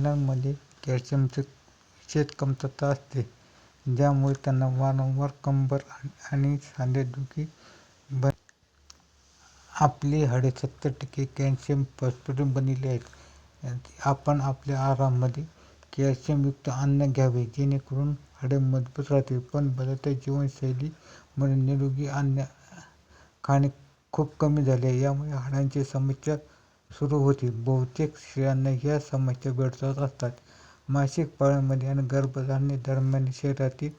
महिलांमध्ये कॅल्शियमची विशेष कमतरता असते ज्यामुळे त्यांना वारंवार कंबर आणि सांधेदुखी बन आपली हाडे सत्तर टक्के कॅल्शियम कॅल्शियमपासून बनलेली आहेत. आपण आपल्या आहारामध्ये कॅल्शियमयुक्त अन्न घ्यावे जेणेकरून हाडे मजबूत राहतील. पण बदलत्या जीवनशैलीमुळे निरोगी अन्न खाणे खूप कमी झाले आहे. यामुळे हाडांची समस्या सुरू होते. बहुतेक स्त्रियांना ह्या समस्या भेडसावत असतात. मासिक पाळीमध्ये आणि गर्भधारणेदरम्यान शरीरातील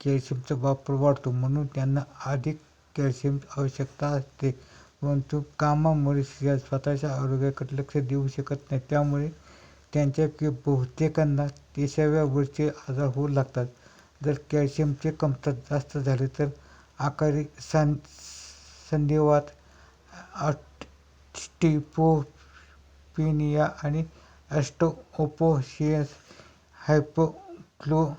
कॅल्शियमचा वापर वाढतो म्हणून त्यांना अधिक कॅल्शियमची आवश्यकता असते. परंतु कामामुळे स्त्रिया स्वतःच्या आरोग्याकडे लक्ष देऊ शकत नाहीत. त्यामुळे त्यांच्यापैकी बहुतेकांना तिसाव्या वर्षी आजार होऊ लागतात. जर कॅल्शियमची कमतरता जास्त झाली तर आकारी सं संधिवात ऑस्टियोपेनिया आणि ऑस्टिओपोरोसिस हायपोग्लायसेमिया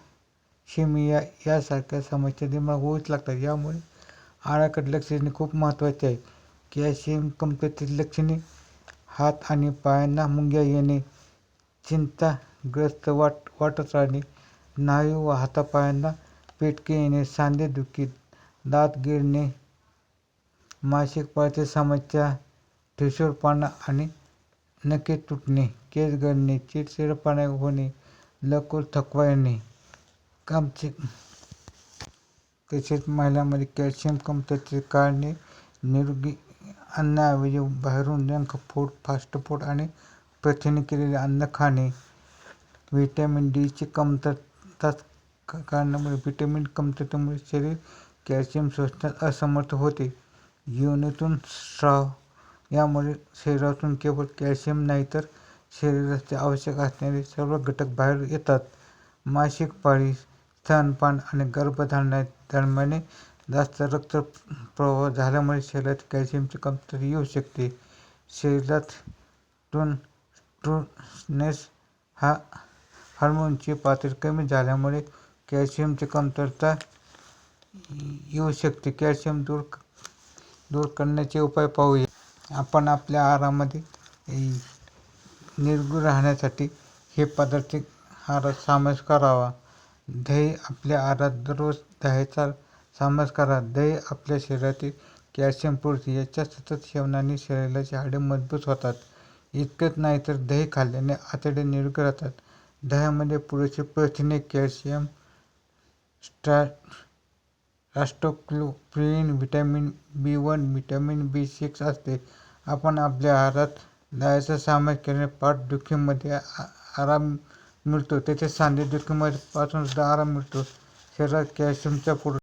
यासारख्या समस्या निर्माण होऊच लागतात. यामुळे आळ्याकडे लक्ष देणे खूप महत्त्वाचे आहे. कॅल्शियम कमतरतेची लक्षणे हात आणि पायांना मुंग्या येणे चिंताग्रस्त वाट वाटत राहणे नाही व हातापायांना पेटके येणे सांधेदुखी दात गिरणे मासिक पाळीतील समस्या ठिसूळपणा आणि नखे तुटणे. केस गळणे. चिडचिडेपणा होणे. लवकर थकवा येणे. कामचे तसेच महिलांमध्ये कॅल्शियम कमतरतेची कारणे. निरोगी अन्नाऐवजी बाहेरून जंक फूड फास्ट फूड आणि प्रथिने केलेले अन्न खाणे. व्हिटॅमिन डीची कमतरता कारणामुळे व्हिटॅमिन कमतरतेमुळे शरीर कॅल्शियम शोषण्यास असमर्थ होते. योनीतून स्राव यामुळे शरीरातून केवळ कॅल्शियम नाही तर शरीरासाठी आवश्यक असणारे सर्व घटक बाहेर येतात. मासिक पाळी स्तनपान आणि गर्भधारणेदरम्यान जास्त रक्त प्रवाह झाल्यामुळे शरीरात कॅल्शियमची कमतरता येऊ शकते. शरीरात ट्यूर्नेस हा हार्मोनची पातळी कमी झाल्यामुळे कॅल्शियमची कमतरता येऊ शकते. कॅल्शियम दूर दूर करण्याचे उपाय पाहूया. आपण आपल्या आहारामध्ये निरोगी राहण्यासाठी हे पदार्थ आहारात समावेश करावा. दही आपल्या आहारात दररोज दह्याचा समावेश करा. दही आपल्या शरीरातील कॅल्शियम पूर्ती याच्या सतत सेवनाने शरीराची हाडे मजबूत होतात. इतकंच नाही तर दही खाल्ल्याने आतडे निरोगी राहतात. दह्यामध्ये पुरेसे प्रथिने कॅल्शियम स्ट्रा रास्टोक्लोप्रिन vitamin B one vitamin B six असते. आपण आपल्या आहारात दह्याचा समावेश केल्याने पाठदुखीमध्ये आराम मिळतो. तसेच सांधेदुखीमध्ये पासून सुद्धा आराम मिळतो. शरीरात कॅल्शियमचा पुर